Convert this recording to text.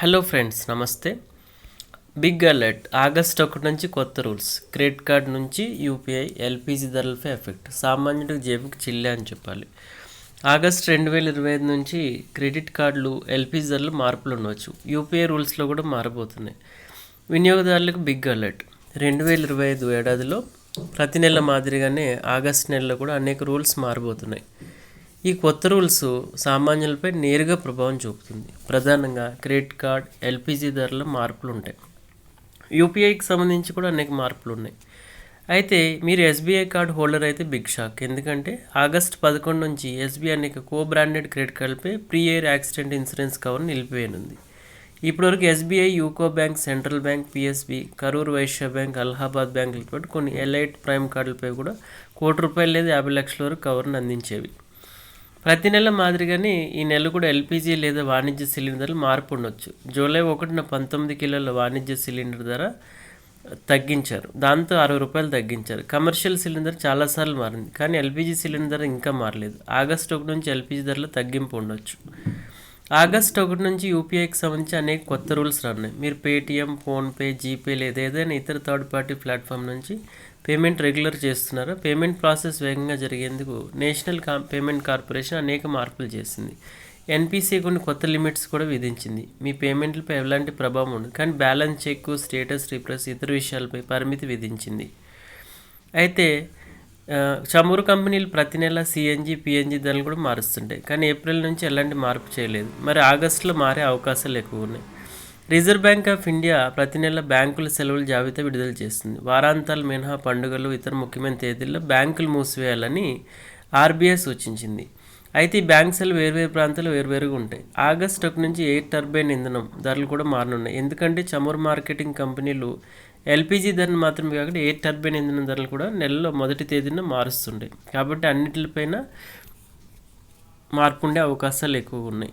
Hello friends నమస్తే. Big alert August ఒకటి నుంచి కొత్త రూల్స్ క్రెడిట్ కార్డ్ నుంచి యూపీఐ ఎల్పిజి ధరలపై ఎఫెక్ట్ సామాన్యుడికి జేబుకి చిల్లే అని చెప్పాలి. ఆగస్ట్ రెండు వేల ఇరవై ఐదు నుంచి క్రెడిట్ కార్డులు ఎల్పిజి ధరలు మార్పులు ఉండవచ్చు. యూపీఐ రూల్స్లో కూడా మారబోతున్నాయి. వినియోగదారులకు బిగ్ అలర్ట్ రెండు వేల ఇరవై ఐదు ఏడాదిలో ప్రతి నెల మాదిరిగానే ఆగస్ట్ నెలలో కూడా అనేక రూల్స్ మారబోతున్నాయి. ఈ కొత్త రూల్స్ సామాన్యులపై నేరుగా ప్రభావం చూపుతుంది. ప్రధానంగా క్రెడిట్ కార్డ్ ఎల్పిజి ధరల మార్పులు ఉంటాయి. యూపీఐకి సంబంధించి కూడా అనేక మార్పులు ఉన్నాయి. అయితే మీరు ఎస్బీఐ కార్డ్ హోల్డర్ అయితే బిగ్ షాక్ ఎందుకంటే ఆగస్ట్ పదకొండు నుంచి ఎస్బీఐ అనేక co branded credit కార్డులపై free air accident insurance cover నిలిపివేయనుంది. ఇప్పటివరకు SBI UCO bank central bank PSB Karur Vysya bank Allahabad బ్యాంకులతో కొన్ని ఎలైట్ ప్రైమ్ కార్డులపై కూడా కోటి రూపాయలు లేదా యాభై లక్షల వరకు కవర్ను అందించేవి. ప్రతి నెల మాదిరిగానే ఈ నెల కూడా ఎల్పిజి లేదా వాణిజ్య సిలిండర్లు మార్పు ఉండొచ్చు. జూలై ఒకటిన పంతొమ్మిది కిలోల వాణిజ్య సిలిండర్ ధర తగ్గించారు. దాంతో అరవై రూపాయలు తగ్గించారు. కమర్షియల్ సిలిండర్ చాలాసార్లు మారింది. కానీ ఎల్పిజి సిలిండర్ ధర ఇంకా మారలేదు. ఆగస్ట్ ఒకటి నుంచి ఎల్పిజి ధరలో తగ్గింపు ఉండొచ్చు. ఆగస్ట్ ఒకటి నుంచి యూపీఐకి సంబంధించి అనేక కొత్త రూల్స్ రానున్నాయి. మీరు పేటిఎం ఫోన్పే జీపే లేదా ఏదైనా ఇతర థర్డ్ పార్టీ ప్లాట్ఫామ్ నుంచి పేమెంట్ రెగ్యులర్ చేస్తున్నారు. పేమెంట్ ప్రాసెస్ వేగంగా జరిగేందుకు నేషనల్ కా పేమెంట్ కార్పొరేషన్ అనేక మార్పులు చేసింది. ఎన్పిసి కొన్ని కొత్త లిమిట్స్ కూడా విధించింది. మీ పేమెంట్లపై ఎలాంటి ప్రభావం ఉండదు. కానీ బ్యాలెన్స్ చెక్ స్టేటస్ రిప్రెస్ ఇతర విషయాలపై పరిమితి విధించింది. అయితే చమురు కంపెనీలు ప్రతి నెల సిఎన్జి పిఎన్జి ధరలు కూడా మారుస్తుంటాయి. కానీ ఏప్రిల్ నుంచి ఎలాంటి మార్పు చేయలేదు. మరి ఆగస్టులో మారే అవకాశాలు ఎక్కువ ఉన్నాయి. రిజర్వ్ బ్యాంక్ ఆఫ్ ఇండియా ప్రతి నెల బ్యాంకుల సెలవుల జాబితా విడుదల చేస్తుంది. వారాంతాలు మినహా పండుగలు ఇతర ముఖ్యమైన తేదీల్లో బ్యాంకులు మూసివేయాలని ఆర్బీఐ సూచించింది. అయితే ఈ బ్యాంక్ సెలవు వేర్వేరు ప్రాంతాలు వేర్వేరుగా ఉంటాయి. ఆగస్ట్ ఒకటి నుంచి ఎయిర్ టర్బైన్ ఇంధనం ధరలు కూడా మారనున్నాయి. ఎందుకంటే చమురు మార్కెటింగ్ కంపెనీలు ఎల్పిజి ధరను మాత్రమే కాకుండా ఎయిర్ టర్బైన్ ఇంధనం ధరలు కూడా నెలలో మొదటి తేదీన మారుస్తుండే కాబట్టి అన్నిటిపైన మార్పు ఉండే అవకాశాలు ఎక్కువగా ఉన్నాయి.